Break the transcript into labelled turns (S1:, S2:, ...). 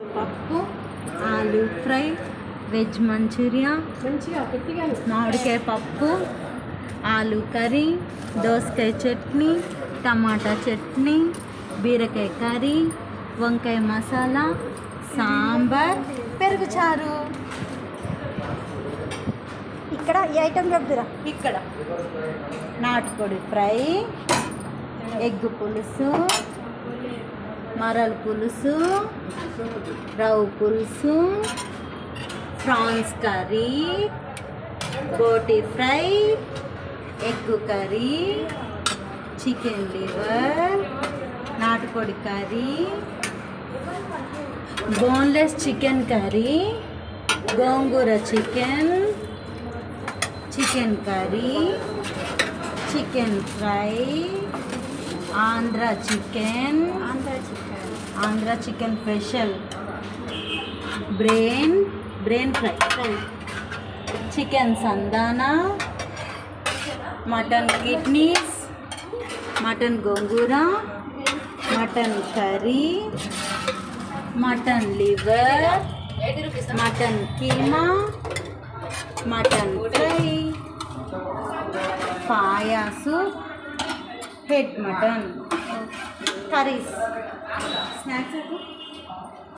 S1: పప్పు ఆలు fry veg Manchuria మామిడికాయ పప్పు ఆలు కర్రీ దోసకాయ చట్నీ టమాటా చట్నీ బీరకాయ కర్రీ వంకాయ మసాలా సాంబార్ పెరుగు చారు.
S2: ఇక్కడ ఈ ఐటమ్ చెప్తురా
S1: ఇక్కడ నాటుకోడి ఫ్రై ఎగ్ పులుసు మరల పులుసు రవ్ పులుసు ప్రాన్స్ కర్రీ బోటి fry egg curry chicken liver నాటుకోడి కర్రీ బోన్లెస్ చికెన్ కర్రీ గోంగూర chicken chicken curry chicken fry Andhra chicken.
S2: Andhra chicken.
S1: Andhra chicken special. Brain brain fry. Chicken సందానా. Mutton kidneys. Mutton గోంగూర. Mutton curry. Mutton liver. Mutton keema. Mutton fry. పాయాసు. Head mutton curries स्ना